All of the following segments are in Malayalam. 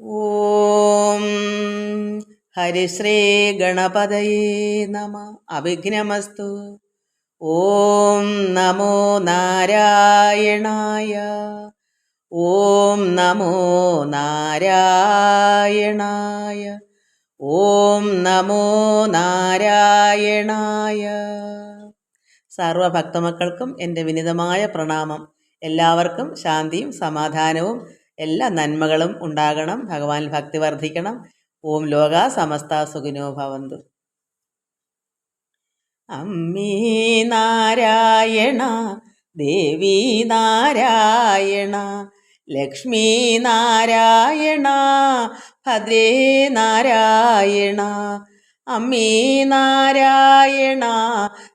ഓം ഹരിശ്രീ ഗണപതയേ നമ. അവിഘ്നമസ്തു ഓം നമോ നാരായണായ. ഓം നമോ നാരായണായ. ഓം നമോ നാരായണായ. സർവഭക്തമക്കൾക്കും എന്റെ വിനിതമായ പ്രണാമം. എല്ലാവർക്കും ശാന്തിയും സമാധാനവും എല്ലാ നന്മകളും ഉണ്ടാകണം. ഭഗവാനിൽ ഭക്തി വർദ്ധിക്കണം. ഓം ലോക സമസ്ത സുഖിനോ ഭവന്തു. അമ്മീ നാരായണ ദേവി നാരായണ ലക്ഷ്മി നാരായണ ഭദ്രേ നാരായണ അമ്മീ നാരായണ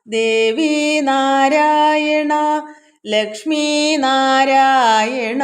ദേവി നാരായണ ലക്ഷ്മി നാരായണ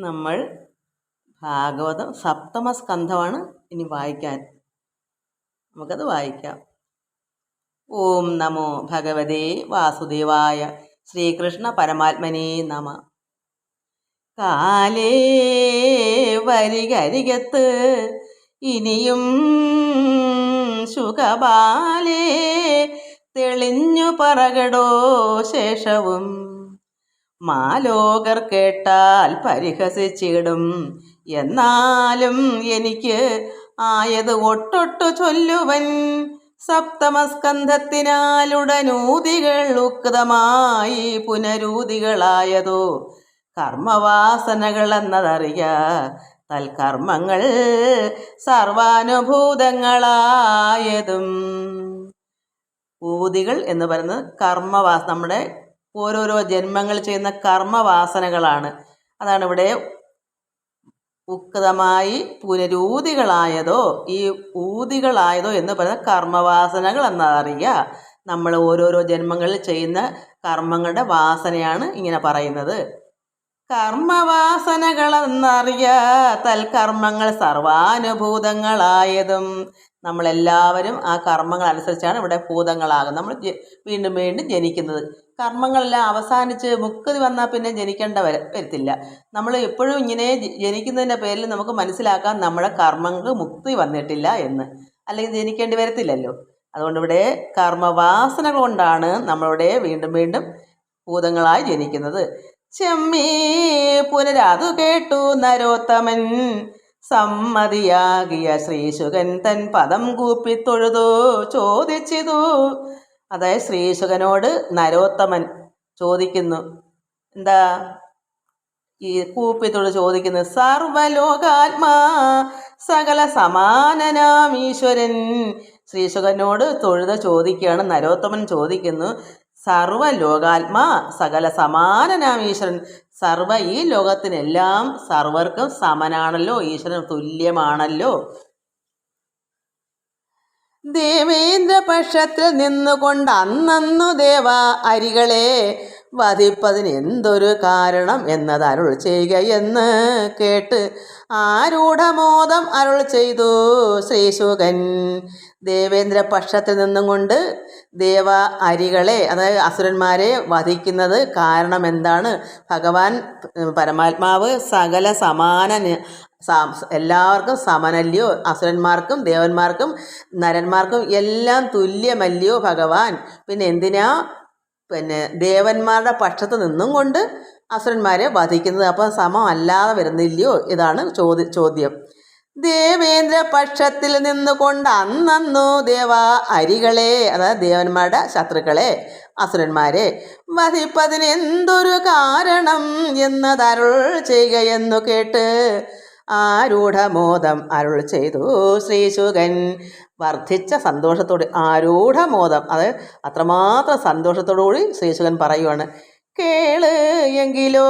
നമ്മൾ ഭാഗവതം സപ്തമ സ്കന്ധമാണ് ഇനി വായിക്കാൻ. നമുക്കത് വായിക്കാം. ഓം നമോ ഭഗവതേ വാസുദേവായ ശ്രീകൃഷ്ണ പരമാത്മനേ നമ. കാലേ വരികരികത്ത് ഇനിയും സുഖബാലേ തെളിഞ്ഞു പറകടോ ശേഷവും മാലോകർ കേട്ടാൽ പരിഹസിച്ചിടും. എന്നാലും എനിക്ക് ആയത് ഒട്ടൊട്ടു ചൊല്ലുവൻ. സപ്തമസ്കന്ധത്തിനാലുടനൂതികൾ ഉക്തമായി പുനരൂതികളായതോ കർമ്മവാസനകൾ എന്നതറിയ തൽക്കർമ്മങ്ങൾ സർവാനുഭൂതങ്ങളായതും. ഊതികൾ എന്ന് പറയുന്നത് കർമ്മവാസ നമ്മുടെ ഓരോരോ ജന്മങ്ങൾ ചെയ്യുന്ന കർമ്മവാസനകളാണ്. അതാണ് ഇവിടെ ഉക്തമായി പുനരൂതികളായതോ ഈ ഊതികളായതോ എന്ന് പറയുന്ന കർമ്മവാസനകൾ എന്നറിയുക. നമ്മൾ ഓരോരോ ജന്മങ്ങളിൽ ചെയ്യുന്ന കർമ്മങ്ങളുടെ വാസനയാണ് ഇങ്ങനെ പറയുന്നത്. കർമ്മവാസനകളെന്നറിയ തൽക്കർമ്മങ്ങൾ സർവാനുഭൂതങ്ങളായതും നമ്മളെല്ലാവരും ആ കർമ്മങ്ങൾ അനുസരിച്ചാണ് ഇവിടെ ഭൂതങ്ങളാകുന്നത്. നമ്മൾ വീണ്ടും വീണ്ടും ജനിക്കുന്നത്. കർമ്മങ്ങളെല്ലാം അവസാനിച്ച് മുക്തി വന്നാൽ പിന്നെ ജനിക്കേണ്ട വര വരത്തില്ല. നമ്മൾ എപ്പോഴും ഇങ്ങനെ ജനിക്കുന്നതിന്റെ പേരിൽ നമുക്ക് മനസ്സിലാക്കാം നമ്മുടെ കർമ്മങ്ങൾക്ക് മുക്തി വന്നിട്ടില്ല എന്ന്. അല്ലെങ്കിൽ ജനിക്കേണ്ടി വരത്തില്ലല്ലോ. അതുകൊണ്ട് ഇവിടെ കർമ്മവാസന കൊണ്ടാണ് നമ്മളിവിടെ വീണ്ടും വീണ്ടും ഭൂതങ്ങളായി ജനിക്കുന്നത്. ചെമ്മീ പുനരതു കേട്ടു നരോത്തമൻ. സമ്മതിയാകിയ ശ്രീശുഖൻ തൻ പദം കൂപ്പി തൊഴുതു ചോദിച്ചിതു. അതായത് ശ്രീശുഖനോട് നരോത്തമൻ ചോദിക്കുന്നു എന്താ ഈ കൂപ്പിത്തോട് ചോദിക്കുന്നു സർവലോകാത്മാ സകല സമാനനാം ഈശ്വരൻ. ശ്രീശുഖനോട് തൊഴുത ചോദിക്കുകയാണ് നരോത്തമൻ ചോദിക്കുന്നു സർവലോകാത്മാ സകല സമാനനാം ഈശ്വരൻ. സർവ ഈ ലോകത്തിനെല്ലാം സർവർക്കും സമനാണല്ലോ ഈശ്വരൻ തുല്യമാണല്ലോ. ദേവേന്ദ്ര പക്ഷത്തിൽ നിന്നുകൊണ്ട് അന്നന്നു ദേവ അരികളെ വധിപ്പതിന് എന്തൊരു കാരണം എന്നത് അരുൾ ചെയ്യുക എന്ന് കേട്ട് ആരൂഢമോദം അരുൾ ചെയ്തു ശ്രീശുകൻ ദേവേന്ദ്ര പക്ഷത്തിൽ നിന്നും കൊണ്ട് ദേവ അരികളെ അതായത് അസുരന്മാരെ വധിക്കുന്നത് കാരണം എന്താണ്? ഭഗവാൻ പരമാത്മാവ് സകല സമാന എല്ലാവർക്കും സമനല്ലയോ? അസുരന്മാർക്കും ദേവന്മാർക്കും നരന്മാർക്കും എല്ലാം തുല്യമല്ലയോ ഭഗവാൻ? പിന്നെ എന്തിനാ പിന്നെ ദേവന്മാരുടെ പക്ഷത്ത് നിന്നും കൊണ്ട് അസുരന്മാരെ വധിക്കുന്നത്. സമം അല്ലാതെ വരുന്നില്ലയോ? ഇതാണ് ചോദ്യ ചോദ്യം. ദേവേന്ദ്ര പക്ഷത്തിൽ നിന്നുകൊണ്ട് അന്നു ദേവ അരികളെ അതായത് ദേവന്മാരുടെ ശത്രുക്കളെ അസുരന്മാരെ. വധിപ്പതിന് എന്തൊരു കാരണം എന്നതരുൾ ചെയ്യുകയെന്നു കേട്ട് ആരൂഢമോദം അരുൾ ചെയ്തു ശ്രീശുകൻ വർദ്ധിച്ച സന്തോഷത്തോടെ ആരൂഢമോദം. അത് അത്രമാത്രം സന്തോഷത്തോടുകൂടി ശ്രീശുകൻ പറയുവാണ്. കേൾ എങ്കിലോ?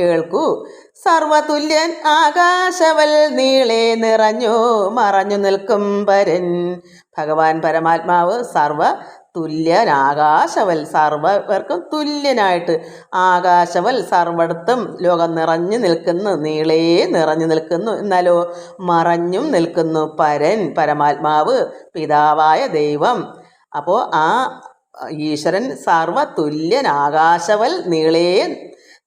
കേൾക്കൂ. സർവതുല്യൻ ആകാശവൽ നീളെ നിറഞ്ഞു മറഞ്ഞു നിൽക്കും പരൻ ഭഗവാൻ പരമാത്മാവ് സർവ തുല്യനാകാശവൽ സർവർക്കും തുല്യനായിട്ട് ആകാശവൽ സർവടത്തും ലോകം നിറഞ്ഞു നിൽക്കുന്നു നീളേ നിറഞ്ഞു നിൽക്കുന്നു എന്നാലോ മറഞ്ഞും നിൽക്കുന്നു പരൻ പരമാത്മാവ് പിതാവായ ദൈവം. അപ്പോൾ ആ ഈശ്വരൻ സർവതുല്യൻ ആകാശവൽ നീളേ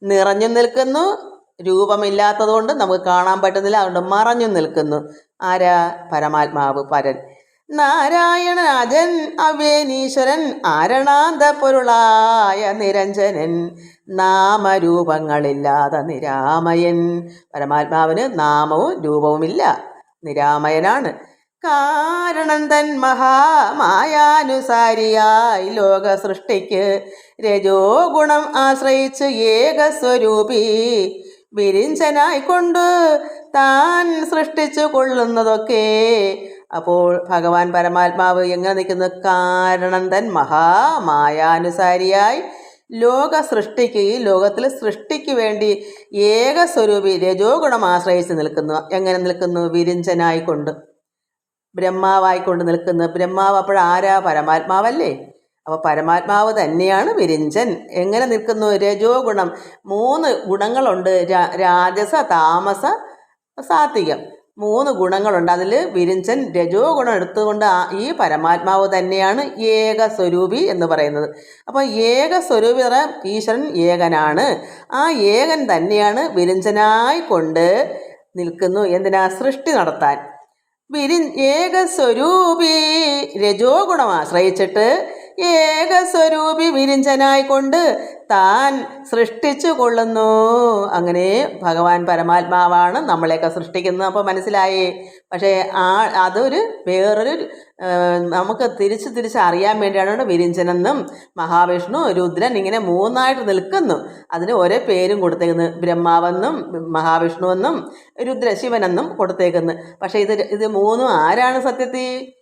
നിറഞ്ഞു നിൽക്കുന്നു. രൂപമില്ലാത്തതുകൊണ്ട് നമുക്ക് കാണാൻ പറ്റുന്നില്ല അതുകൊണ്ട് മറഞ്ഞു നിൽക്കുന്നു. ആരാ? പരമാത്മാവ് പരൻ. നാരായണനാഥൻ അവേനീശ്വരൻ ആരണാന്ത പൊരുളായ നിരഞ്ജനൻ നാമരൂപങ്ങളില്ലാതെ നിരാമയൻ. പരമാത്മാവിന് നാമവും രൂപവുമില്ല നിരാമയനാണ്. കാരണം തൻ മഹാമായാനുസാരിയായി ലോക സൃഷ്ടിക്ക് രജോ ഗുണം ആശ്രയിച്ച് ഏകസ്വരൂപി വിരിഞ്ചനായിക്കൊണ്ട് താൻ സൃഷ്ടിച്ചു കൊള്ളുന്നതൊക്കെ അപ്പോൾ ഭഗവാൻ പരമാത്മാവ് എങ്ങനെ നിൽക്കുന്നു? കാരണന്തൻ തൻ മഹാമായാനുസാരിയായി ലോക സൃഷ്ടിക്ക് ഈ ലോകത്തിൽ സൃഷ്ടിക്ക് വേണ്ടി ഏകസ്വരൂപി രജോ ഗുണം ആശ്രയിച്ച് നിൽക്കുന്നു. എങ്ങനെ നിൽക്കുന്നു? വിരിഞ്ചനായിക്കൊണ്ട്. ബ്രഹ്മാവായിക്കൊണ്ട് നിൽക്കുന്നു. ബ്രഹ്മാവ് അപ്പോൾ ആരാ? പരമാത്മാവല്ലേ. അപ്പോൾ പരമാത്മാവ് തന്നെയാണ് വിരിഞ്ചൻ. എങ്ങനെ നിൽക്കുന്നു? രജോ ഗുണം മൂന്ന് ഗുണങ്ങളുണ്ട്. രാജസ താമസ സാത്വികം. മൂന്ന് ഗുണങ്ങളുണ്ട്. അതിൽ വിരിഞ്ചൻ രജോ ഗുണം എടുത്തുകൊണ്ട് ഈ പരമാത്മാവ് തന്നെയാണ് ഏക സ്വരൂപി എന്ന് പറയുന്നത്. അപ്പോൾ ഏക സ്വരൂപി ഈശ്വരൻ ഏകനാണ്. ആ ഏകൻ തന്നെയാണ് വിരിഞ്ചനായി കൊണ്ട് നിൽക്കുന്നു. എന്തിനാ? സൃഷ്ടി നടത്താൻ. വിരി ഏകസ്വരൂപി രജോ ഗുണം ആശ്രയിച്ചിട്ട് ഏകസ്വരൂപി വിരിഞ്ചനായിക്കൊണ്ട് താൻ സൃഷ്ടിച്ചു കൊള്ളുന്നു. അങ്ങനെ ഭഗവാൻ പരമാത്മാവാണ് നമ്മളെയൊക്കെ സൃഷ്ടിക്കുന്നത്. അപ്പോൾ മനസ്സിലായേ? പക്ഷേ ആ അതൊരു വേറൊരു നമുക്ക് തിരിച്ച് തിരിച്ച് അറിയാൻ വേണ്ടിയാണ് വിരിഞ്ചനെന്നും മഹാവിഷ്ണു രുദ്രൻ ഇങ്ങനെ മൂന്നായിട്ട് നിൽക്കുന്നു. അതിന് ഒരേ പേരും കൊടുത്തേക്കുന്നത് ബ്രഹ്മാവെന്നും മഹാവിഷ്ണുവെന്നും രുദ്ര ശിവനെന്നും കൊടുത്തേക്കുന്നു. പക്ഷേ ഇത് ഇത് മൂന്നും ആരാണ് സത്യത്തിൽ?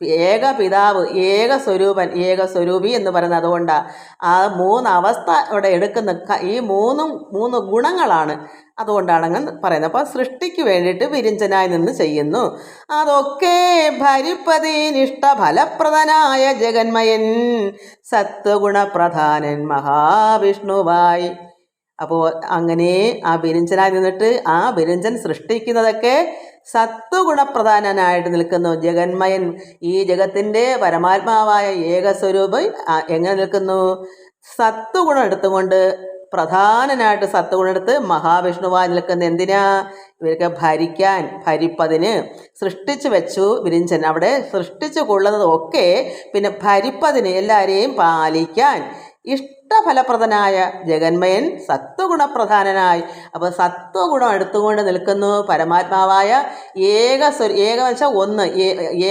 ഏക പിതാവ് ഏക സ്വരൂപൻ ഏക സ്വരൂപി എന്ന് പറയുന്നത് അതുകൊണ്ടാണ് ആ മൂന്ന് അവസ്ഥ ഇവിടെ എടുക്കുന്ന ഈ മൂന്നും മൂന്ന് ഗുണങ്ങളാണ് അതുകൊണ്ടാണ് അങ്ങനെ പറയുന്നത്. അപ്പോൾ സൃഷ്ടിക്ക് വേണ്ടിയിട്ട് വിരിഞ്ചനായി നിന്ന് ചെയ്യുന്നു. അതൊക്കെ ഭരിപ്പതിനിഷ്ടഫലപ്രദനായ ജഗന്മയൻ സത്വഗുണപ്രധാനൻ മഹാവിഷ്ണുവായി. അപ്പോൾ അങ്ങനെ ആ വിരിഞ്ചനായി നിന്നിട്ട് ആ വിരിഞ്ചൻ സൃഷ്ടിക്കുന്നതൊക്കെ സത്വഗുണപ്രധാനനായിട്ട് നിൽക്കുന്നു ജഗന്മയൻ. ഈ ജഗത്തിന്റെ പരമാത്മാവായ ഏകസ്വരൂപം എങ്ങനെ നിൽക്കുന്നു? സത്വഗുണം എടുത്തുകൊണ്ട് പ്രധാനനായിട്ട് സത്വഗുണം എടുത്ത് മഹാവിഷ്ണുവായി നിൽക്കുന്ന എന്തിനാ? ഇവർക്ക് ഭരിക്കാൻ ഭരിപ്പതിന് സൃഷ്ടിച്ചു വെച്ചു വിരിഞ്ചൻ. അവിടെ സൃഷ്ടിച്ചു കൊള്ളുന്നതൊക്കെ പിന്നെ ഭരിപ്പതിന് എല്ലാവരെയും പാലിക്കാൻ ഇഷ്ടഫലപ്രദനായ ജഗന്മയൻ സത്വഗുണപ്രധാനനായി. അപ്പോൾ സത്വഗുണം എടുത്തുകൊണ്ട് നിൽക്കുന്നു പരമാത്മാവായ ഏക സ്വ ഏക ഒന്ന്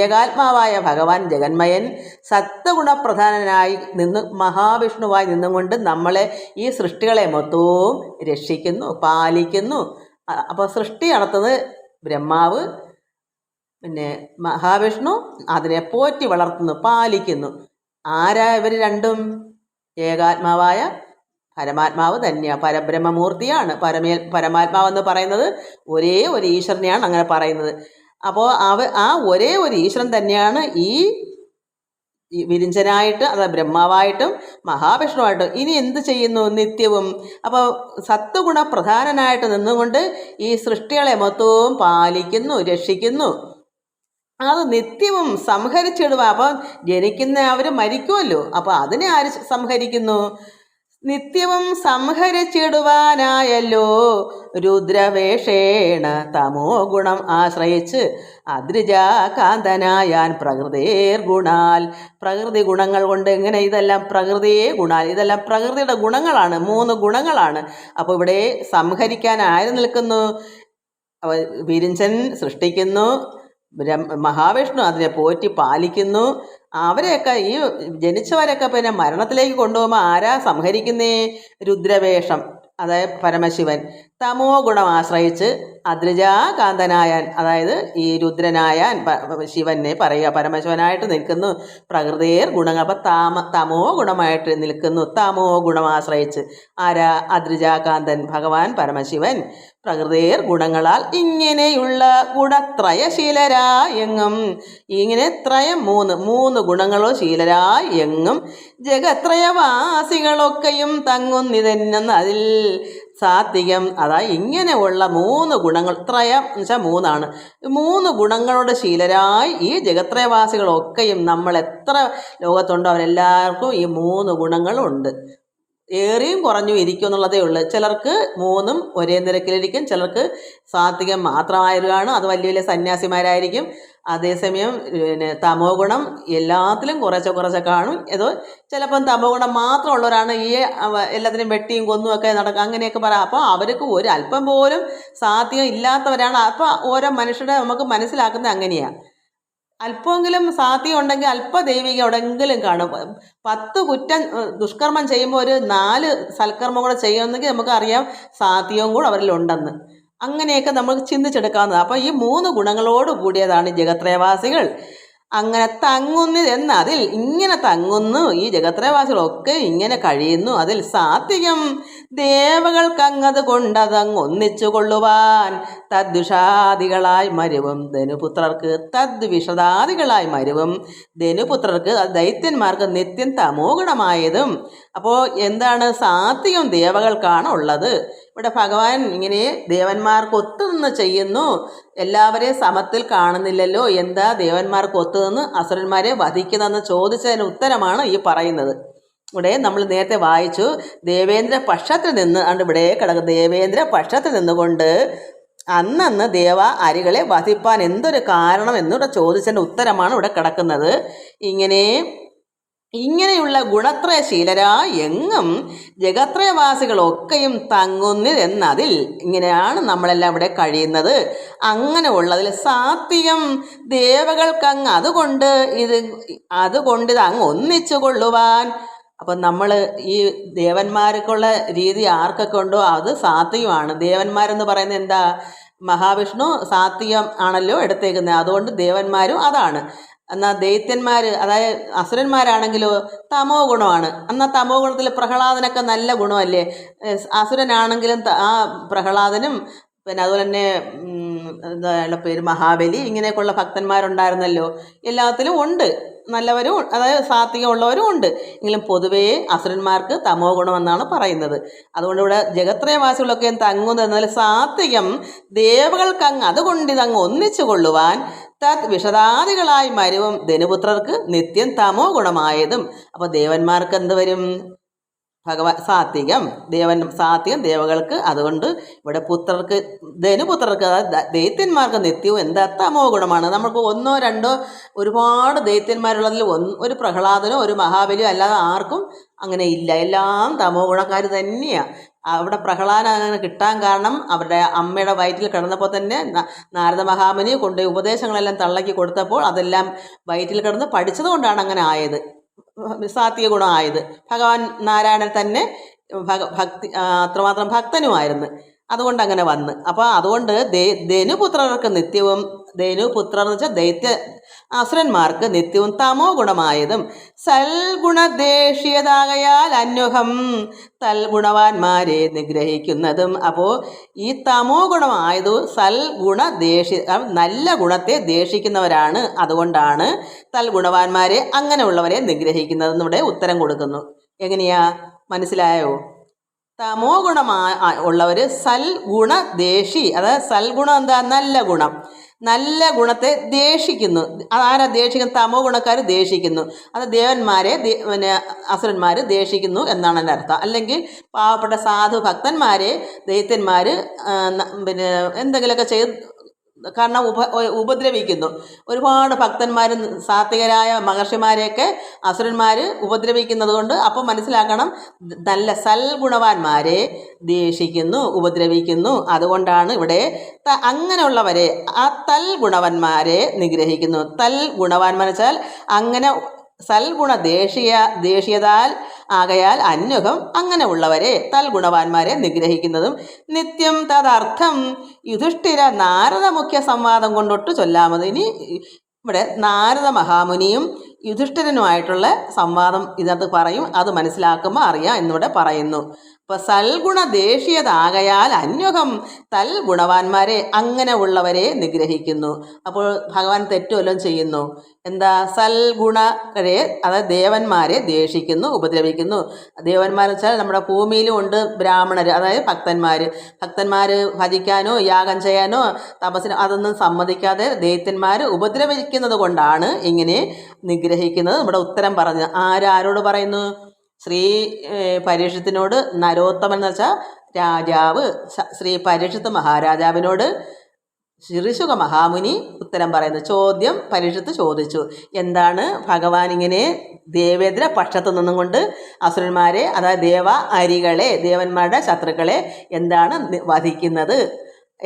ഏകാത്മാവായ ഭഗവാൻ ജഗന്മയൻ സത്വഗുണപ്രധാനനായി നിന്ന് മഹാവിഷ്ണുവായി നിന്നുകൊണ്ട് നമ്മളെ ഈ സൃഷ്ടികളെ മൊത്തവും രക്ഷിക്കുന്നു പാലിക്കുന്നു. അപ്പോൾ സൃഷ്ടി നടത്തുന്നത് ബ്രഹ്മാവ് പിന്നെ മഹാവിഷ്ണു അതിനെ പോറ്റി വളർത്തുന്നു പാലിക്കുന്നു. ആരാ ഇവർ രണ്ടും? ഏകാത്മാവായ പരമാത്മാവ് തന്നെയാണ് പരബ്രഹ്മമൂർത്തിയാണ്. പരമേ പരമാത്മാവെന്ന് പറയുന്നത് ഒരേ ഒരു ഈശ്വരനെയാണ് അങ്ങനെ പറയുന്നത്. അപ്പോൾ അവ ആ ഒരേ ഒരു ഈശ്വരൻ തന്നെയാണ് ഈ വിരിഞ്ചനായിട്ട് അതായത് ബ്രഹ്മാവായിട്ടും മഹാവിഷ്ണുവായിട്ടും ഇനി എന്ത് ചെയ്യുന്നു നിത്യവും? അപ്പോൾ സത്വഗുണ പ്രധാനനായിട്ട് നിന്നുകൊണ്ട് ഈ സൃഷ്ടികളെ മൊത്തവും പാലിക്കുന്നു രക്ഷിക്കുന്നു. അത് നിത്യവും സംഹരിച്ചിടുക അപ്പം ജനിക്കുന്ന അവർ മരിക്കുമല്ലോ അപ്പോൾ അതിനെ ആര് സംഹരിക്കുന്നു? നിത്യവും സംഹരിച്ചിടുവാനായല്ലോ. രുദ്രവേഷേണ തമോ ഗുണം ആശ്രയിച്ച് അദ്രിജാകാന്തനായാൻ പ്രകൃതേർ ഗുണാൽ. പ്രകൃതി ഗുണങ്ങൾ കൊണ്ട് എങ്ങനെ ഇതെല്ലാം പ്രകൃതിയെ ഗുണാൽ? ഇതെല്ലാം പ്രകൃതിയുടെ ഗുണങ്ങളാണ്. മൂന്ന് ഗുണങ്ങളാണ്. അപ്പോൾ ഇവിടെ സംഹരിക്കാൻ ആര് നിൽക്കുന്നു? വിരിഞ്ചൻ സൃഷ്ടിക്കുന്നു. മഹാവിഷ്ണു അതിനെ പോറ്റി പാലിക്കുന്നു. അവരെയൊക്കെ ഈ ജനിച്ചവരൊക്കെ പിന്നെ മരണത്തിലേക്ക് കൊണ്ടുപോകുമ്പോൾ ആരാ സംഹരിക്കുന്നേ? രുദ്രവേഷം അതായത് പരമശിവൻ. തമോ ഗുണം ആശ്രയിച്ച് അദ്രിജാകാന്തനായാൻ അതായത് ഈ രുദ്രനായാൻ ശിവനെ പറയുക. പരമശിവനായിട്ട് നിൽക്കുന്നു. പ്രകൃതിയേർ ഗുണങ്ങൾ. അപ്പം താമ തമോ ഗുണമായിട്ട് നിൽക്കുന്നു. തമോ ഗുണം ആശ്രയിച്ച് ആരാ? അദ്രിജാകാന്തൻ ഭഗവാൻ പരമശിവൻ. പ്രകൃതിയേർ ഗുണങ്ങളാൽ ഇങ്ങനെയുള്ള ഗുണത്രയശീലരായി എങ്ങും ഇങ്ങനെ ത്രയം മൂന്ന് മൂന്ന് ഗുണങ്ങളോ ശീലരായി എങ്ങും ജഗത്രയവാസികളൊക്കെയും തങ്ങുന്നിതെന്നെന്ന് അതിൽ സാത്വികം. അതായത് ഇങ്ങനെയുള്ള മൂന്ന് ഗുണങ്ങൾ ത്രയം എന്ന് വെച്ചാൽ മൂന്നാണ്. മൂന്ന് ഗുണങ്ങളുടെ ശീലരായി ഈ ജഗത്രയവാസികളൊക്കെയും നമ്മൾ എത്ര ലോകത്തുണ്ടോ അവരെല്ലാവർക്കും ഈ മൂന്ന് ഗുണങ്ങളുണ്ട്. ഏറിയും കുറഞ്ഞും ഇരിക്കും എന്നുള്ളതേ ഉള്ളൂ. ചിലർക്ക് മൂന്നും ഒരേ നിരക്കിലിരിക്കും ചിലർക്ക് സാത്വികം മാത്രമായവരാണ് അത് വലിയ വലിയ സന്യാസിമാരായിരിക്കും. അതേസമയം പിന്നെ തമോ ഗുണം എല്ലാത്തിലും കുറച്ച് കുറച്ച് കാണും. ഏതോ ചിലപ്പം തമോ ഗുണം മാത്രമുള്ളവരാണ് ഈ എല്ലാത്തിനും വെട്ടിയും കൊന്നും ഒക്കെ നടക്കുക അങ്ങനെയൊക്കെ പറയാം അപ്പോൾ അവർക്ക് ഒരു അല്പം പോലും സാധ്യം ഇല്ലാത്തവരാണ്. അപ്പോൾ ഓരോ മനുഷ്യരുടെ നമുക്ക് മനസ്സിലാക്കുന്നത് അങ്ങനെയാണ് അല്പമെങ്കിലും സാത്വികം ഉണ്ടെങ്കിൽ അല്പ ദൈവികം എവിടെയെങ്കിലും കാണും. പത്ത് കുറ്റം ദുഷ്കർമ്മം ചെയ്യുമ്പോൾ ഒരു നാല് സൽക്കർമ്മം കൂടെ ചെയ്യുമെന്നെങ്കിൽ നമുക്കറിയാം സാധ്യവും കൂടെ അവരിലുണ്ടെന്ന് അങ്ങനെയൊക്കെ നമ്മൾ ചിന്തിച്ചെടുക്കാവുന്നതാണ്. അപ്പോൾ ഈ മൂന്ന് ഗുണങ്ങളോട് കൂടിയതാണ് ജഗത്രയവാസികൾ അങ്ങനെ തങ്ങുന്നു എന്ന് അതിൽ ഇങ്ങനെ തങ്ങുന്നു. ഈ ജഗത്രവാസികളൊക്കെ ഇങ്ങനെ കഴിയുന്നു. അതിൽ സാത്വികം ദേവകൾക്കങ്ങത് കൊണ്ടതങ്ങ് ഒന്നിച്ചു കൊള്ളുവാൻ തദ്വിഷാദികളായി മരുവും ധനുപുത്രർക്ക് തദ്വിഷദാദികളായി മരുവും ധനുപുത്രർക്ക് ദൈത്യന്മാർക്ക് നിത്യം തമോഗുണമായതും. അപ്പോൾ എന്താണ് സാത്വികം ദേവകൾക്കാണ് ഉള്ളത് ഇവിടെ ഭഗവാൻ ഇങ്ങനെ ദേവന്മാർക്ക് ഒത്തുനിന്ന് ചെയ്യുന്നു. എല്ലാവരെയും സമത്തിൽ കാണുന്നില്ലല്ലോ. എന്താ ദേവന്മാർക്ക് ഒത്തുനിന്ന് അസുരന്മാരെ വധിക്കുന്നതെന്ന് ചോദിച്ചതിന് ഉത്തരമാണ് ഈ പറയുന്നത്. ഇവിടെ നമ്മൾ നേരത്തെ വായിച്ചു ദേവേന്ദ്ര പക്ഷത്തിൽ നിന്ന് ആണ് ഇവിടെ കിടക്കുന്നത് ദേവേന്ദ്ര പക്ഷത്തിൽ നിന്നുകൊണ്ട് അന്നന്ന് ദേവ അരികളെ വധിപ്പാൻ എന്തൊരു കാരണം എന്നിവിടെ ചോദിച്ചതിന്റെ ഉത്തരമാണ് ഇവിടെ കിടക്കുന്നത്. ഇങ്ങനെ ഇങ്ങനെയുള്ള ഗുണത്രയശീലരാ എങ്ങും ജഗത്രയവാസികളൊക്കെയും തങ്ങുന്നതെന്നതിൽ ഇങ്ങനെയാണ് നമ്മളെല്ലാം ഇവിടെ കഴിയുന്നത്. അങ്ങനെ ഉള്ളതിൽ സാത്വികം ദേവകൾക്കങ്ങ് അതുകൊണ്ട് ഇത് അതുകൊണ്ട് ഇത് അങ്ങ് ഒന്നിച്ചു കൊള്ളുവാൻ. അപ്പം നമ്മൾ ഈ ദേവന്മാർക്കുള്ള രീതി ആർക്കൊക്കെ ഉണ്ടോ അത് സാത്വികമാണ്. ദേവന്മാരെന്ന് പറയുന്നത് എന്താ? മഹാവിഷ്ണു സാത്വികം ആണല്ലോ എടുത്തേക്കുന്നത്. അതുകൊണ്ട് ദേവന്മാരും അതാണ്. എന്നാൽ ദൈത്യന്മാർ അതായത് അസുരന്മാരാണെങ്കിലോ തമോ ഗുണമാണ്. എന്നാൽ തമോ ഗുണത്തിൽ പ്രഹ്ലാദനൊക്കെ നല്ല ഗുണമല്ലേ? അസുരനാണെങ്കിലും ആ പ്രഹ്ലാദനും പിന്നെ അതുപോലെ തന്നെ എന്താ പേര് മഹാബലി ഇങ്ങനെയൊക്കെയുള്ള ഭക്തന്മാരുണ്ടായിരുന്നല്ലോ. എല്ലാത്തിലും ഉണ്ട്. നല്ലവരും അതായത് സാത്വികം ഉള്ളവരും ഉണ്ട്. എങ്കിലും പൊതുവേ അസുരന്മാർക്ക് തമോ ഗുണമെന്നാണ് പറയുന്നത്. അതുകൊണ്ട് ഇവിടെ ജഗത്രയവാസികളൊക്കെ തങ്ങുന്നതിൽ സാത്വികം ദേവകൾക്കങ്ങ് അതുകൊണ്ട് ഇതങ്ങ് ഒന്നിച്ചു കൊള്ളുവാൻ തത് വിഷദാദികളായി മരുവും ധനുപുത്രർക്ക് നിത്യം തമോ ഗുണമായതും. അപ്പോൾ ദേവന്മാർക്ക് എന്ത് വരും? ഭഗവാൻ സാത്വികം ദേവൻ സാത്വികം ദേവകൾക്ക് അതുകൊണ്ട് ഇവിടെ പുത്രർക്ക് ധനുപുത്രർക്ക് ദൈത്യന്മാർക്ക് നിത്യവും എന്താ തമോ ഗുണമാണ്. നമുക്ക് ഒന്നോ രണ്ടോ ഒരുപാട് ദൈത്യന്മാരുള്ളതിൽ ഒന്ന് ഒരു പ്രഹ്ലാദനോ ഒരു മഹാബലിയോ അല്ലാതെ ആർക്കും അങ്ങനെ ഇല്ല. എല്ലാം തമോ ഗുണക്കാർ തന്നെയാണ് അവിടെ പ്രഹ്ലാദൻ അങ്ങനെ കിട്ടാൻ കാരണം അവരുടെ അമ്മയുടെ വയറ്റിൽ കിടന്നപ്പോൾ തന്നെ നാരദ മഹാമുനി കൊണ്ട് ഉപദേശങ്ങളെല്ലാം തള്ളക്കി കൊടുത്തപ്പോൾ അതെല്ലാം വയറ്റിൽ കിടന്ന് പഠിച്ചതുകൊണ്ടാണ് അങ്ങനെ ആയത്. സാത്വിക ഗുണമായത് ഭഗവാൻ നാരായണൻ തന്നെ ഭക്തി അത്രമാത്രം ഭക്തനുമായിരുന്നു. അതുകൊണ്ട് അങ്ങനെ വന്ന്. അപ്പോൾ അതുകൊണ്ട് ധനുപുത്രർക്ക് നിത്യവും ധനുപുത്രർ എന്ന് വെച്ചാൽ ദൈത്യ അസുരന്മാർക്ക് നിത്യവും തമോ ഗുണമായതും. സൽഗുണദേഷ്യതാകയാൽ അന്വഹം തൽഗുണവാന്മാരെ നിഗ്രഹിക്കുന്നതും. അപ്പോൾ ഈ തമോ ഗുണമായത് സൽഗുണദേഷ്യ ആ, നല്ല ഗുണത്തെ ദേഷിക്കുന്നവരാണ്. അതുകൊണ്ടാണ് തൽഗുണവാന്മാരെ അങ്ങനെയുള്ളവരെ നിഗ്രഹിക്കുന്നതെന്ന് ഇവിടെ ഉത്തരം കൊടുക്കുന്നു. എങ്ങനെയാ? മനസ്സിലായോ? തമോ ഗുണമാ ഉള്ളവർ സൽഗുണ ദേഷി. അതായത് സൽഗുണം എന്താ? നല്ല ഗുണം. നല്ല ഗുണത്തെ ദേഷിക്കുന്നു. അതാരാ ദേഷിക്കുന്നു? തമോ ഗുണക്കാർ ദേഷിക്കുന്നു. അത് ദേവന്മാരെ പിന്നെ അസുരന്മാർ ദേഷിക്കുന്നു എന്നാണ് എന്റെ അർത്ഥം. അല്ലെങ്കിൽ പാവപ്പെട്ട സാധു ഭക്തന്മാരെ ദൈത്യന്മാർ പിന്നെ എന്തെങ്കിലുമൊക്കെ ചെയ്ത് കാരണം ഉപ ഉപദ്രവിക്കുന്നു. ഒരുപാട് ഭക്തന്മാരും സാത്വികരായ മഹർഷിമാരെയൊക്കെ അസുരന്മാർ ഉപദ്രവിക്കുന്നത് കൊണ്ട് അപ്പം മനസ്സിലാക്കണം നല്ല സൽഗുണവാന്മാരെ ദേഷിക്കുന്നു ഉപദ്രവിക്കുന്നു. അതുകൊണ്ടാണ് ഇവിടെ അങ്ങനെയുള്ളവരെ ആ തൽ ഗുണവന്മാരെ നിഗ്രഹിക്കുന്നു. തൽ ഗുണവാന്മാർ വെച്ചാൽ അങ്ങനെ സൽഗുണ ദേഷ്യ ദേഷ്യതാൽ ആകയാൽ അന്വഹം അങ്ങനെ ഉള്ളവരെ തൽഗുണവാന്മാരെ നിഗ്രഹിക്കുന്നതും നിത്യം തദർത്ഥം യുധിഷ്ഠിര നാരദ മുഖ്യ സംവാദം കൊണ്ടൊട്ട് ചൊല്ലാമത്. ഇനി ഇവിടെ നാരദ മഹാമുനിയും യുധിഷ്ഠിരനുമായിട്ടുള്ള സംവാദം ഇതിനകത്ത് പറയും. അത് മനസ്സിലാക്കുമ്പോൾ അറിയാം എന്നിവിടെ പറയുന്നു. ഇപ്പൊ സൽഗുണ ദേഷ്യതാകയാൽ അന്വഹം തൽ ഗുണവാന്മാരെ അങ്ങനെ ഉള്ളവരെ നിഗ്രഹിക്കുന്നു. അപ്പോൾ ഭഗവാൻ തെറ്റുമല്ലോ ചെയ്യുന്നു. എന്താ? സൽഗുണരെ അതായത് ദേവന്മാരെ ദേഷിക്കുന്നു ഉപദ്രവിക്കുന്നു. ദേവന്മാരെന്ന് വെച്ചാൽ നമ്മുടെ ഭൂമിയിലും ഉണ്ട് ബ്രാഹ്മണർ അതായത് ഭക്തന്മാർ ഭക്തന്മാർ ഭജിക്കാനോ യാഗം ചെയ്യാനോ തപസ്സിനോ അതൊന്നും സമ്മതിക്കാതെ ദൈത്യന്മാർ ഉപദ്രവിക്കുന്നത് കൊണ്ടാണ് ഇങ്ങനെ നിഗ്രഹിക്കുന്നത്. നമ്മുടെ ഉത്തരം പറഞ്ഞത് ആരാരോട് പറയുന്നു? ശ്രീ പരീക്ഷത്തിനോട് നരോത്തമൻ എന്ന് വെച്ചാൽ രാജാവ്. ശ്രീ പരീക്ഷത്ത് മഹാരാജാവിനോട് ശിറിശുക മഹാമുനി ഉത്തരം പറയുന്നു. ചോദ്യം പരീക്ഷത്ത് ചോദിച്ചു. എന്താണ് ഭഗവാൻ ഇങ്ങനെ ദേവേന്ദ്ര പക്ഷത്തു നിന്നും കൊണ്ട് അസുരന്മാരെ അതായത് ദേവ അരികളെ ദേവന്മാരുടെ ശത്രുക്കളെ എന്താണ് വധിക്കുന്നത്?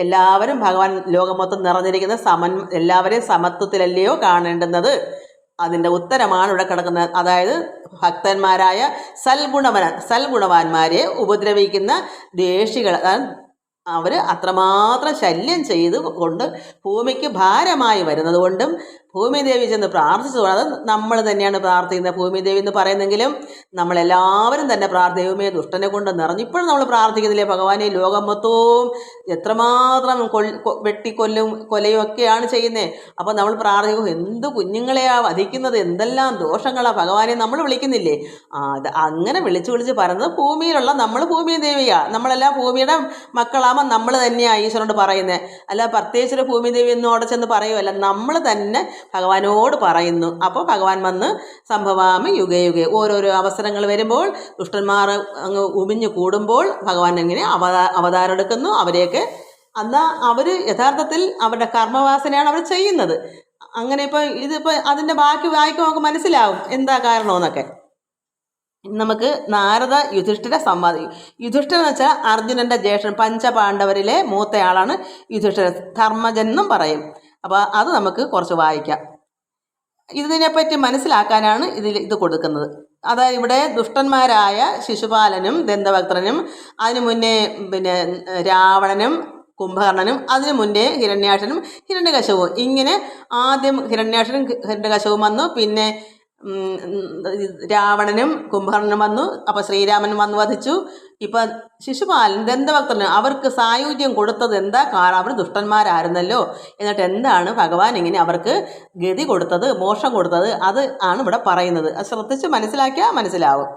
എല്ലാവരും ഭഗവാൻ ലോകം മൊത്തം നിറഞ്ഞിരിക്കുന്ന സമൻ എല്ലാവരെയും സമത്വത്തിലല്ലയോ കാണേണ്ടുന്നത്? അതിന്റെ ഉത്തരമാണ് ഇവിടെ കിടക്കുന്നത്. അതായത് ഭക്തന്മാരായ സൽഗുണവന സൽഗുണവാന്മാരെ ഉപദ്രവിക്കുന്ന ദേഷികൾ. അവർ അത്രമാത്രം ശല്യം ചെയ്ത് കൊണ്ട് ഭൂമിക്ക് ഭാരമായി വരുന്നത് കൊണ്ടും ഭൂമിദേവി ചെന്ന് പ്രാർത്ഥിച്ചു അത് നമ്മൾ തന്നെയാണ് പ്രാർത്ഥിക്കുന്നത്. ഭൂമിദേവി എന്ന് പറയുന്നെങ്കിലും നമ്മളെല്ലാവരും തന്നെ പ്രാർത്ഥിക്കുമേ. ദുഷ്ടനെ കൊണ്ട് നിറഞ്ഞു ഇപ്പോഴും നമ്മൾ പ്രാർത്ഥിക്കുന്നില്ലേ? ഭഗവാനെ ലോകം മൊത്തവും എത്രമാത്രം വെട്ടിക്കൊല്ലും കൊലയും ഒക്കെയാണ് ചെയ്യുന്നത് അപ്പോൾ നമ്മൾ പ്രാർത്ഥിക്കും എന്ത് കുഞ്ഞുങ്ങളെയാണ് വധിക്കുന്നത്? എന്തെല്ലാം ദോഷങ്ങളാണ് ഭഗവാനെ നമ്മൾ വിളിക്കുന്നില്ലേ? അത് അങ്ങനെ വിളിച്ചു വിളിച്ച് പറയുന്നത് ഭൂമിയിലുള്ള നമ്മൾ ഭൂമി ദേവിയാണ് നമ്മളെല്ലാം ഭൂമിയുടെ മക്കളാകുമ്പോൾ നമ്മൾ തന്നെയാണ് ഈശ്വരനോട് പറയുന്നത് അല്ല പ്രത്യേകിച്ച് ഒരു ഭൂമി ദേവി എന്നോടെ ചെന്ന് പറയുമല്ല നമ്മൾ തന്നെ ഭഗവാനോട് പറയുന്നു. അപ്പോൾ ഭഗവാൻ വന്ന് സംഭവാമ യുഗയുഗ യുഗേ. ഓരോരോ അവസരങ്ങൾ വരുമ്പോൾ ദുഷ്ടന്മാർ അങ്ങ് ഉമിഞ്ഞു കൂടുമ്പോൾ ഭഗവാൻ എങ്ങനെ അവതാ അവതാരം എടുക്കുന്നു. അവരെയൊക്കെ എന്നാൽ അവർ യഥാർത്ഥത്തിൽ അവരുടെ കർമ്മവാസനയാണ് അവർ ചെയ്യുന്നത്. അങ്ങനെ ഇപ്പോൾ ഇതിപ്പോൾ അതിന്റെ ബാക്കി വായിക്കുമ്പോൾ നമുക്ക് മനസ്സിലാവും എന്താ കാരണമെന്നൊക്കെ. നമുക്ക് നാരദ യുധിഷ്ഠിര സംവാദം യുധിഷ്ഠിരൻ എന്ന് വെച്ചാൽ അർജുനന്റെ ജ്യേഷ്ഠൻ പഞ്ചപാണ്ഡവരിലെ മൂത്തയാളാണ് യുധിഷ്ഠിരൻ. ധർമ്മജൻ എന്നും പറയും. അപ്പോൾ അത് നമുക്ക് കുറച്ച് വായിക്കാം. ഇതിനെപ്പറ്റി മനസ്സിലാക്കാനാണ് ഇതിൽ ഇത് കൊടുക്കുന്നത്. അതായത് ഇവിടെ ദുഷ്ടന്മാരായ ശിശുപാലനും ദന്തഭക്തനും അതിനു മുന്നേ പിന്നെ രാവണനും കുംഭകർണനും അതിനു മുന്നേ ഹിരണ്യാക്ഷനും ഹിരണ്യകശവും. ഇങ്ങനെ ആദ്യം ഹിരണ്യാക്ഷനും ഹിരണ്യകശവും വന്നു. പിന്നെ രാവണനും കുംഭകർണനും വന്നു. അപ്പോൾ ശ്രീരാമൻ വന്നു വധിച്ചു. ഇപ്പം ശിശുപാലൻ ദന്തഭക്തന് അവർക്ക് സായുജ്യം കൊടുത്തത് എന്താ? കാരണം അവർ ദുഷ്ടന്മാരായിരുന്നല്ലോ. എന്നിട്ട് എന്താണ് ഭഗവാൻ ഇങ്ങനെ അവർക്ക് ഗതി കൊടുത്തത് മോഷം കൊടുത്തത്? അത് ആണ് ഇവിടെ പറയുന്നത്. അത് ശ്രദ്ധിച്ച് മനസ്സിലാക്കിയാൽ മനസ്സിലാവും.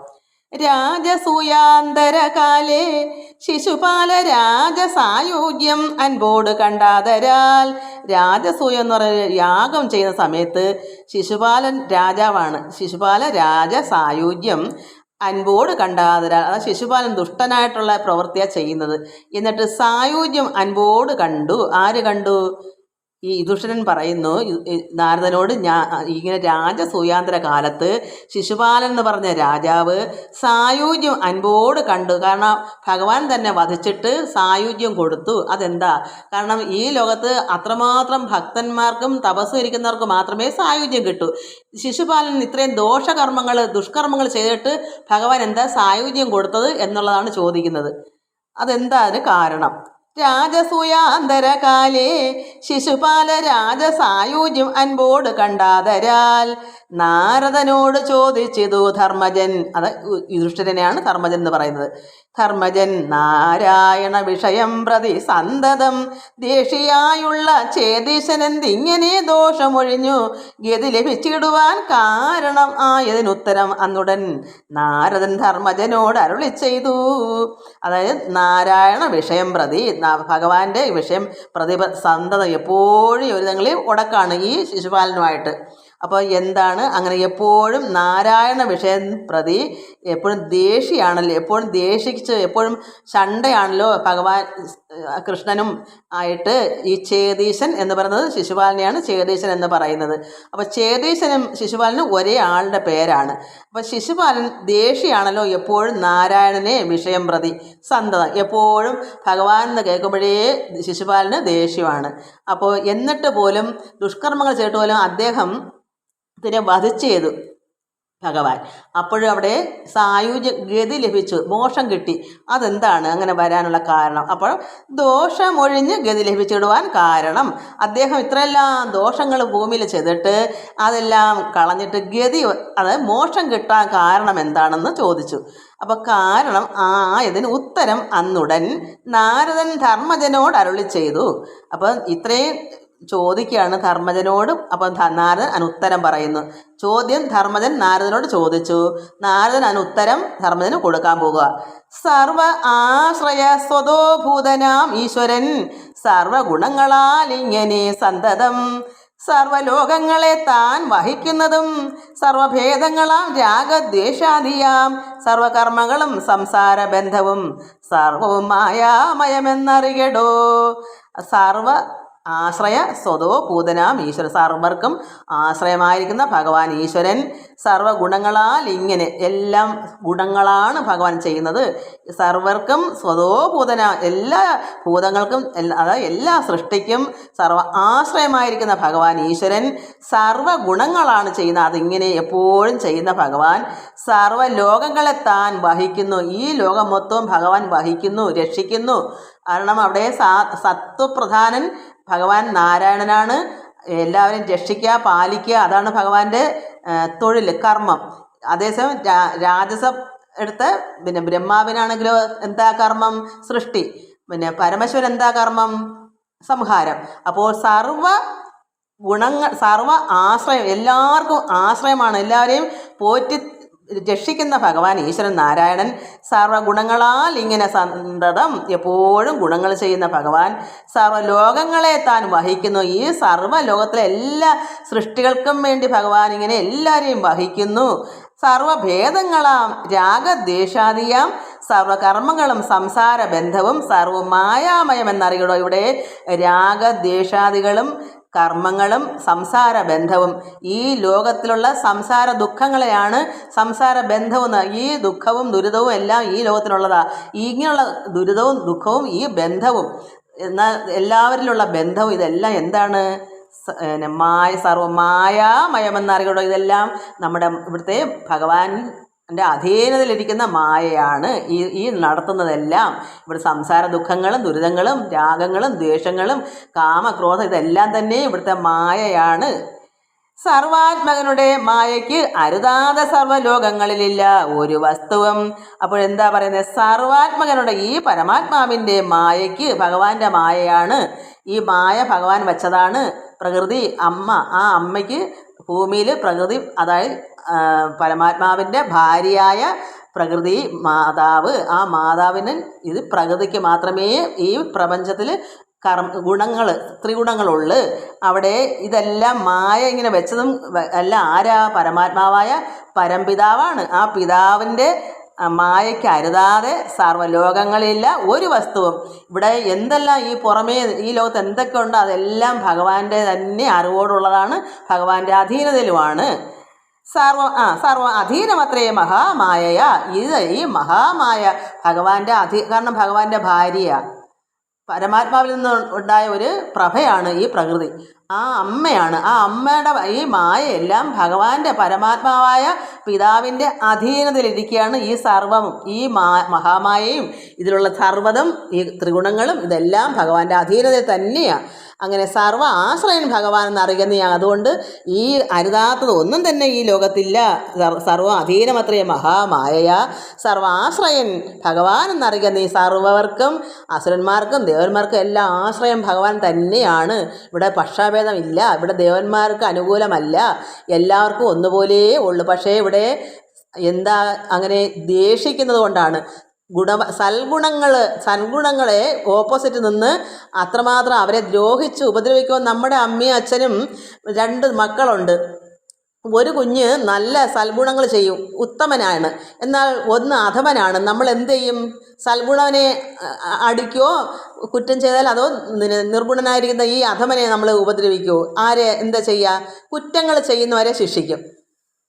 രാജസൂയാന്തരകാലേ ശിശുപാല രാജസായോഗ്യം അൻപോട് കണ്ടാതരാൽ രാജസൂയം എന്ന് പറയുന്ന യാഗം ചെയ്യുന്ന സമയത്ത് ശിശുപാലൻ രാജാവാണ്. ശിശുപാല രാജ സായുജ്യം അൻപോട് കണ്ടാതരാൽ അതായത് ശിശുപാലൻ ദുഷ്ടനായിട്ടുള്ള പ്രവൃത്തിയാണ് ചെയ്യുന്നത്. എന്നിട്ട് സായുജ്യം അൻപോട് കണ്ടു. ആര് കണ്ടു? ഈ യുധിഷ്ഠിരൻ പറയുന്നു നാരദനോട് ഞാൻ ഇങ്ങനെ രാജസൂയാന്തര കാലത്ത് ശിശുപാലൻ എന്ന് പറഞ്ഞ രാജാവ് സായുജ്യം അൻപോട് കണ്ടു. കാരണം ഭഗവാൻ തന്നെ വധിച്ചിട്ട് സായുജ്യം കൊടുത്തു. അതെന്താ? കാരണം ഈ ലോകത്ത് അത്രമാത്രം ഭക്തന്മാർക്കും തപസ് ഇരിക്കുന്നവർക്ക് മാത്രമേ സായുജ്യം കിട്ടൂ. ശിശുപാലൻ ഇത്രയും ദോഷകർമ്മങ്ങൾ ദുഷ്കർമ്മങ്ങൾ ചെയ്തിട്ട് ഭഗവാൻ എന്താ സായുജ്യം കൊടുത്തത് എന്നുള്ളതാണ് ചോദിക്കുന്നത്. അതെന്താ അതിന് കാരണം? രാജസൂയാന്തരകാലേ ശിശുപാല രാജസായുജ്യം അൻപോട് കണ്ടാതരാൽ നാരദനോട് ചോദിച്ചിതു ധർമ്മജൻ. അത് യുധിഷ്ഠിരനെയാണ് ധർമ്മജൻ എന്ന് പറയുന്നത്. ധർമ്മജൻ നാരായണ വിഷയം പ്രതി സന്തതം. ദേഷിയായുള്ള ചേതീശനെന്തിങ്ങനെ ദോഷമൊഴിഞ്ഞു? ഗതി ലഭിച്ചിടുവാൻ കാരണം ആയതിനുത്തരം അന്നുടൻ നാരദൻ ധർമ്മജനോട് അരുളി ചെയ്തു. അതായത് നാരായണ വിഷയം പ്രതി ഭഗവാന്റെ വിഷയം പ്രതി സന്തതം എപ്പോഴും ഒരു തങ്ങളിൽ ഉടക്കാണ് ഈ ശിശുപാലനുമായിട്ട്. അപ്പോൾ എന്താണ്? അങ്ങനെ എപ്പോഴും നാരായണ വിഷയം പ്രതി എപ്പോഴും ദേഷിയാണല്ലോ എപ്പോഴും ദേഷിച്ച് എപ്പോഴും ശണ്ടയാണല്ലോ ഭഗവാൻ കൃഷ്ണനും ആയിട്ട് ഈ ചേതീശൻ എന്ന് പറയുന്നത് ശിശുപാലനെയാണ് ചേതീശൻ എന്ന് പറയുന്നത്. അപ്പോൾ ചേതീശനും ശിശുപാലനും ഒരേ ആളുടെ പേരാണ്. അപ്പോൾ ശിശുപാലൻ ദേഷിയാണല്ലോ എപ്പോഴും നാരായണനെ വിഷയം പ്രതി സന്തതം. എപ്പോഴും ഭഗവാൻ എന്ന് കേൾക്കുമ്പോഴേ ശിശുപാലന് ദേഷ്യമാണ്. അപ്പോൾ എന്നിട്ട് പോലും ദുഷ്കർമ്മങ്ങൾ ചെയ്തിട്ട് പോലും അദ്ദേഹം ഇതിനെ വധിച്ച് ചെയ്തു ഭഗവാൻ. അപ്പോഴും അവിടെ സായുജ്യ ഗതി ലഭിച്ചു മോഷം കിട്ടി. അതെന്താണ്? അങ്ങനെ വരാനുള്ള കാരണം. അപ്പോൾ ദോഷമൊഴിഞ്ഞ് ഗതി ലഭിച്ചിടുവാൻ കാരണം. അദ്ദേഹം ഇത്രയെല്ലാം ദോഷങ്ങൾ ഭൂമിയിൽ ചെയ്തിട്ട് അതെല്ലാം കളഞ്ഞിട്ട് ഗതി അത് മോഷം കിട്ടാൻ കാരണം എന്താണെന്ന് ചോദിച്ചു. അപ്പോൾ കാരണം ആ ഇതിന് ഉത്തരം അന്നുടൻ നാരദൻ ധർമ്മജനോട് അരുളി ചെയ്തു. അപ്പം ഇത്രയും ചോദിക്കുകയാണ് ധർമ്മജനോട് അപ്പം നാരദൻ അനുത്തരം പറയുന്നു. ചോദ്യം ധർമ്മജൻ നാരദനോട് ചോദിച്ചു. നാരദൻ അനുത്തരം ധർമ്മജന് കൊടുക്കാൻ പോകുക. സർവ ആശ്രയ സ്വതോഭൂതനാം ഈശ്വരൻ സർവഗുണങ്ങളാൽ ഇങ്ങനെ സന്തതം. സർവലോകങ്ങളെ താൻ വഹിക്കുന്നതും സർവഭേദങ്ങളാം രാഗദ്വേഷാദിയാം സർവകർമ്മങ്ങളും സംസാര ബന്ധവും സർവവും മായാമയമെന്നറിയടോ സർവ ആശ്രയ സ്വതോ പൂതനാം ഈശ്വരൻ സർവർക്കും ആശ്രയമായിരിക്കുന്ന ഭഗവാൻ ഈശ്വരൻ. സർവഗുണങ്ങളാൽ ഇങ്ങനെ എല്ലാം ഗുണങ്ങളാണ് ഭഗവാൻ ചെയ്യുന്നത്. സർവർക്കും സ്വതോ പൂതന എല്ലാ ഭൂതങ്ങൾക്കും അതായത് എല്ലാ സൃഷ്ടിക്കും സർവ ആശ്രയമായിരിക്കുന്ന ഭഗവാൻ ഈശ്വരൻ. സർവഗുണങ്ങളാണ് ചെയ്യുന്നത്. അതിങ്ങനെ എപ്പോഴും ചെയ്യുന്ന ഭഗവാൻ. സർവ ലോകങ്ങളെ താൻ വഹിക്കുന്നു. ഈ ലോകം മൊത്തവും ഭഗവാൻ വഹിക്കുന്നു രക്ഷിക്കുന്നു. കാരണം അവിടെ സാ സത്വപ്രധാനൻ ഭഗവാൻ നാരായണനാണ്. എല്ലാവരും രക്ഷിക്കുക പാലിക്കുക. അതാണ് ഭഗവാന്റെ തൊഴിൽ കർമ്മം. അതേസമയം രാജസ എടുത്ത് പിന്നെ ബ്രഹ്മാവിനാണെങ്കിലോ എന്താ കർമ്മം? സൃഷ്ടി. പിന്നെ പരമശിവൻ എന്താ കർമ്മം? സംഹാരം. അപ്പോൾ സർവ ഗുണങ്ങൾ സർവ ആശ്രയം എല്ലാവർക്കും ആശ്രയമാണ്. എല്ലാവരെയും പോറ്റി രക്ഷിക്കുന്ന ഭഗവാൻ ഈശ്വരൻ നാരായണൻ സർവഗുണങ്ങളാൽ ഇങ്ങനെ സന്തതം എപ്പോഴും ഗുണങ്ങൾ ചെയ്യുന്ന ഭഗവാൻ സർവലോകങ്ങളെ താൻ വഹിക്കുന്നു. ഈ സർവലോകത്തിലെ എല്ലാ സൃഷ്ടികൾക്കും വേണ്ടി ഭഗവാൻ ഇങ്ങനെ എല്ലാവരെയും വഹിക്കുന്നു. സർവഭേദങ്ങളാം രാഗദ്വേഷാദിയാം സർവകർമ്മങ്ങളും സംസാര ബന്ധവും സർവമായാമയം എന്നറിയണോ ഇവിടെ? രാഗദ്വേഷാദികളും കർമ്മങ്ങളും സംസാര ബന്ധവും ഈ ലോകത്തിലുള്ള സംസാര ദുഃഖങ്ങളെയാണ് സംസാര ബന്ധവും ഈ ദുഃഖവും ദുരിതവും എല്ലാം ഈ ലോകത്തിലുള്ളതാ. ഇങ്ങനെയുള്ള ദുരിതവും ദുഃഖവും ഈ ബന്ധവും. എന്നാൽ എല്ലാവരിലുള്ള ബന്ധവും ഇതെല്ലാം എന്താണ്? മായ സർവ മായാമയമെന്നറിയണോ ഇതെല്ലാം നമ്മുടെ ഇവിടുത്തെ ഭഗവാൻ എന്റെ അധീനതയിലിരിക്കുന്ന മായയാണ് ഈ ഈ നടത്തുന്നതെല്ലാം. ഇവിടെ സംസാര ദുഃഖങ്ങളും ദുരിതങ്ങളും രാഗങ്ങളും ദ്വേഷങ്ങളും കാമക്രോധം ഇതെല്ലാം തന്നെ ഇവിടുത്തെ മായയാണ്. സർവാത്മകനുടെ മായയ്ക്ക് അരുതാത സർവലോകങ്ങളിലില്ല. ഒരു വസ്തുവും അപ്പോഴെന്താ പറയുന്നത്? സർവാത്മകനുടെ ഈ പരമാത്മാവിന്റെ മായയ്ക്ക് ഭഗവാന്റെ മായയാണ്. ഈ മായ ഭഗവാൻ വെച്ചതാണ് പ്രകൃതി അമ്മ. ആ അമ്മയ്ക്ക് ഭൂമിയിൽ പ്രകൃതി അതായത് പരമാത്മാവിന്റെ ഭാര്യയായ പ്രകൃതി മാതാവ്. ആ മാതാവിന് ഇത് പ്രകൃതിക്ക് മാത്രമേ ഈ പ്രപഞ്ചത്തിൽ കർമ്മ ഗുണങ്ങൾ ത്രിഗുണങ്ങളുള്ളു. അവിടെ ഇതെല്ലാം മായ ഇങ്ങനെ വെച്ചതും അല്ല ആരാ? പരമാത്മാവായ പരംപിതാവാണ്. ആ പിതാവിന്റെ മായയ്ക്ക് അരുതാതെ സർവലോകങ്ങളില്ല ഒരു വസ്തുവും. ഇവിടെ എന്തെല്ലാം ഈ പുറമേ ഈ ലോകത്ത് എന്തൊക്കെ ഉണ്ടോ അതെല്ലാം ഭഗവാന്റെ തന്നെ അറിവോടുള്ളതാണ്. ഭഗവാന്റെ അധീനതയിലുമാണ്. സർവ ആ സർവ അധീനമത്രേ മഹാമായയ. ഇത് ഈ മഹാമായ ഭഗവാന്റെ അധീ കാരണം ഭഗവാന്റെ ഭാര്യ പരമാത്മാവിൽ നിന്ന് ഉണ്ടായ ഒരു പ്രഭയാണ് ഈ പ്രകൃതി. ആ അമ്മയാണ് ആ അമ്മയുടെ ഈ മായയെല്ലാം ഭഗവാന്റെ പരമാത്മാവായ പിതാവിന്റെ അധീനതയിലിരിക്കുകയാണ് ഈ സർവവും ഈ മാ മഹാമായയും. ഇതിലുള്ള സർവതും ഈ ത്രിഗുണങ്ങളും ഇതെല്ലാം ഭഗവാന്റെ അധീനതയിൽ തന്നെയാണ് അങ്ങനെ സർവ ആശ്രയൻ ഭഗവാൻ എന്നറിയുന്ന അതുകൊണ്ട് ഈ അരുതാത്തത് ഒന്നും തന്നെ ഈ ലോകത്തില്ല. സർവ അധീനമത്രയ മഹാമായ സർവ സർവാശ്രയൻ ഭഗവാൻ എന്നറിയുന്ന ഈ സർവർക്കും അസുരന്മാർക്കും ദേവന്മാർക്കും എല്ലാം ആശ്രയം ഭഗവാൻ തന്നെയാണ്. ഇവിടെ പക്ഷാഭേദമില്ല ഇവിടെ ദേവന്മാർക്ക് അനുകൂലമല്ല. എല്ലാവർക്കും ഒന്നുപോലെ ഉള്ളൂ. പക്ഷേ ഇവിടെ എന്താ അങ്ങനെ ദേഷിക്കുന്നത് കൊണ്ടാണ്. ഗുണ സൽഗുണങ്ങൾ സൽഗുണങ്ങളെ ഓപ്പോസിറ്റ് നിന്ന് അത്രമാത്രം അവരെ ദ്രോഹിച്ച് ഉപദ്രവിക്കുമ്പോൾ നമ്മുടെ അമ്മയും അച്ഛനും രണ്ട് മക്കളുണ്ട്. ഒരു കുഞ്ഞ് നല്ല സൽഗുണങ്ങൾ ചെയ്യും ഉത്തമനാണ്. എന്നാൽ ഒന്ന് അധമനാണ്. നമ്മൾ എന്ത് ചെയ്യും? സൽഗുണവനെ അടിക്കോ കുറ്റം ചെയ്താൽ അതോ നിർഗുണനായിരിക്കുന്ന ഈ അധമനെ നമ്മൾ ഉപദ്രവിക്കുമോ ആരെ എന്താ ചെയ്യുക? കുറ്റങ്ങൾ ചെയ്യുന്നവരെ ശിക്ഷിക്കും.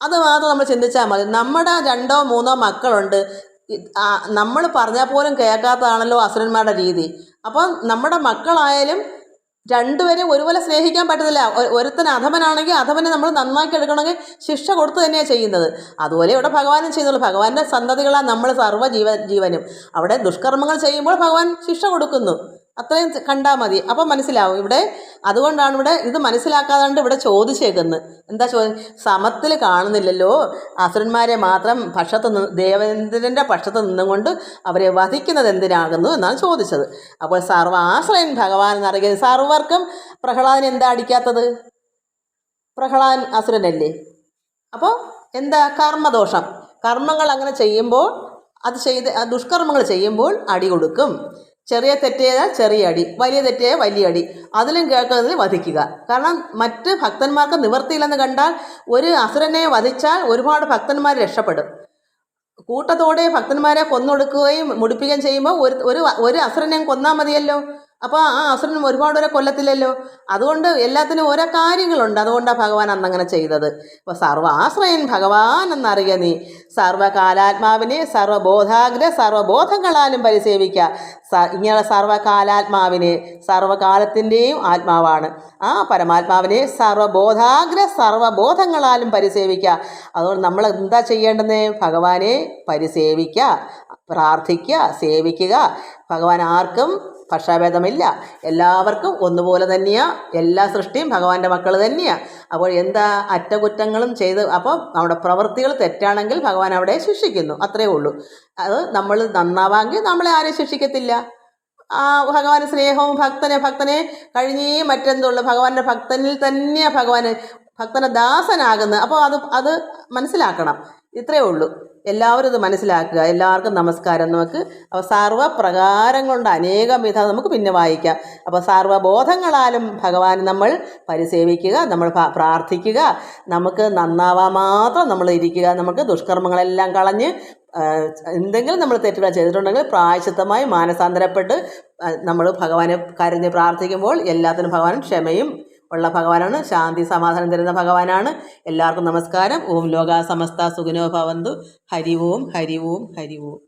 അത് മാത്രം നമ്മൾ ചിന്തിച്ചാൽ മതി. നമ്മുടെ രണ്ടോ മൂന്നോ മക്കളുണ്ട്. നമ്മൾ പറഞ്ഞാൽ പോലും കേൾക്കാത്തതാണല്ലോ അസുരന്മാരുടെ രീതി. അപ്പം നമ്മുടെ മക്കളായാലും രണ്ടുപേരെ ഒരുപോലെ സ്നേഹിക്കാൻ പറ്റത്തില്ല. ഒരുത്തൻ അധമനാണെങ്കിൽ അധമനെ നമ്മൾ നന്നാക്കി എടുക്കണമെങ്കിൽ ശിക്ഷ കൊടുത്തു തന്നെയാണ് ചെയ്യുന്നത്. അതുപോലെ ഇവിടെ ഭഗവാനും ചെയ്യുന്നുള്ളൂ. ഭഗവാന്റെ സന്തതികളാണ് നമ്മൾ സർവ ജീവ ജീവനും. അവിടെ ദുഷ്കർമ്മങ്ങൾ ചെയ്യുമ്പോൾ ഭഗവാൻ ശിക്ഷ കൊടുക്കുന്നു. അത്രയും കണ്ടാൽ മതി. അപ്പം മനസ്സിലാവും. ഇവിടെ അതുകൊണ്ടാണ് ഇവിടെ ഇത് മനസ്സിലാക്കാതെ ഇവിടെ ചോദിച്ചേക്കുന്നത് എന്താ ചോദ്യം സമത്തിൽ കാണുന്നില്ലല്ലോ. അസുരന്മാരെ മാത്രം പക്ഷത്ത് നിന്ന് ദേവേന്ദ്രന്റെ പക്ഷത്ത് നിന്നുകൊണ്ട് അവരെ വധിക്കുന്നത് എന്തിനാകുന്നു എന്നാണ് ചോദിച്ചത്. അപ്പോൾ സർവ ആശ്രയൻ ഭഗവാൻ എന്നറിയുന്നത് സർവർക്കും പ്രഹ്ലാദൻ എന്താ അടിക്കാത്തത്? പ്രഹ്ലാദൻ അസുരനല്ലേ? അപ്പോൾ എന്താ? കർമ്മദോഷം. കർമ്മങ്ങൾ അങ്ങനെ ചെയ്യുമ്പോൾ അത് ചെയ്ത് ദുഷ്കർമ്മങ്ങൾ ചെയ്യുമ്പോൾ അടി കൊടുക്കും. ചെറിയ തെറ്റ് ചെയ്താൽ ചെറിയ അടി വലിയ തെറ്റ് വലിയ അടി. അതിലും കേൾക്കുന്നതിൽ വധിക്കുക. കാരണം മറ്റ് ഭക്തന്മാർക്ക് നിവർത്തിയില്ലെന്ന് കണ്ടാൽ ഒരു അസുരനെ വധിച്ചാൽ ഒരുപാട് ഭക്തന്മാർ രക്ഷപ്പെടും. കൂട്ടത്തോടെ ഭക്തന്മാരെ കൊന്നൊടുക്കുകയും മുടിപ്പിക്കുകയും ചെയ്യുമ്പോൾ ഒരു ഒരു ഒരു അസുരനെ കൊന്നാൽ മതിയല്ലോ. അപ്പോൾ ആ അസുരനും ഒരുപാട് പേരെ കൊല്ലത്തില്ലല്ലോ. അതുകൊണ്ട് എല്ലാത്തിനും ഓരോ കാര്യങ്ങളുണ്ട്. അതുകൊണ്ടാണ് ഭഗവാൻ അന്നങ്ങനെ ചെയ്തത്. അപ്പോൾ സർവാശ്രയൻ ഭഗവാൻ എന്നറിയുക നീ. സർവകാലാത്മാവിനെ സർവബോധാഗ്ര സർവബോധങ്ങളാലും പരിസേവിക്കുക സ ഇങ്ങനെയുള്ള സർവകാലാത്മാവിനെ സർവകാലത്തിന്റെയും ആത്മാവാണ്. ആ പരമാത്മാവിനെ സർവബോധാഗ്ര സർവബോധങ്ങളാലും പരിസേവിക്കുക അതുകൊണ്ട് നമ്മൾ എന്താ ചെയ്യേണ്ടത് ഭഗവാനെ പരിസേവിക്കുക പ്രാർത്ഥിക്കുക സേവിക്കുക. ഭഗവാൻ ആർക്കും പക്ഷാഭേദമില്ല. എല്ലാവർക്കും ഒന്നുപോലെ തന്നെയാണ് എല്ലാ സൃഷ്ടിയും ഭഗവാന്റെ മക്കൾ തന്നെയാണ് അപ്പോൾ എന്താ അറ്റകുറ്റങ്ങളും ചെയ്ത് അപ്പോൾ നമ്മുടെ പ്രവൃത്തികൾ തെറ്റാണെങ്കിൽ ഭഗവാൻ അവിടെ ശിക്ഷിക്കുന്നു. അത്രയേ ഉള്ളൂ. അത് നമ്മൾ നന്നാവാമെങ്കിൽ നമ്മളെ ആരും ശിക്ഷിക്കത്തില്ല. ആ ഭഗവാന് സ്നേഹവും ഭക്തനെ ഭക്തനെ കഴിഞ്ഞേ മറ്റെന്തുള്ളൂ? ഭഗവാന്റെ ഭക്തനിൽ തന്നെയാണ് ഭഗവാന് ഭക്തനെ ദാസനാകുന്നത്. അപ്പോൾ അത് അത് മനസ്സിലാക്കണം. ഇത്രയേ ഉള്ളൂ. എല്ലാവരും ഇത് മനസ്സിലാക്കുക. എല്ലാവർക്കും നമസ്കാരം. നമുക്ക് അപ്പോൾ സർവപ്രകാരം കൊണ്ട് അനേകം വിധം നമുക്ക് പിന്നെ വായിക്കാം. അപ്പോൾ സർവബോധങ്ങളാലും ഭഗവാൻ നമ്മൾ പരിസേവിക്കുക നമ്മൾ പ്രാർത്ഥിക്കുക നമുക്ക് നന്നാവാൻ മാത്രം നമ്മൾ ഇരിക്കുക നമുക്ക് ദുഷ്കർമ്മങ്ങളെല്ലാം കളഞ്ഞ് എന്തെങ്കിലും നമ്മൾ തെറ്റുകൾ ചെയ്തിട്ടുണ്ടെങ്കിൽ പ്രായശിത്തമായി മാനസാന്തരപ്പെട്ട് നമ്മൾ ഭഗവാനെ കരഞ്ഞ് പ്രാർത്ഥിക്കുമ്പോൾ എല്ലാത്തിനും ഭഗവാൻ ക്ഷമയും ഉള്ള ഭഗവാനാണ്. ശാന്തി സമാധാനം തരുന്ന ഭഗവാനാണ്. എല്ലാവർക്കും നമസ്കാരം. ഓം ലോക സമസ്ത സുഖനോ ഭവന്തു. ഹരി ഓം ഹരി ഓം ഹരി ഓം.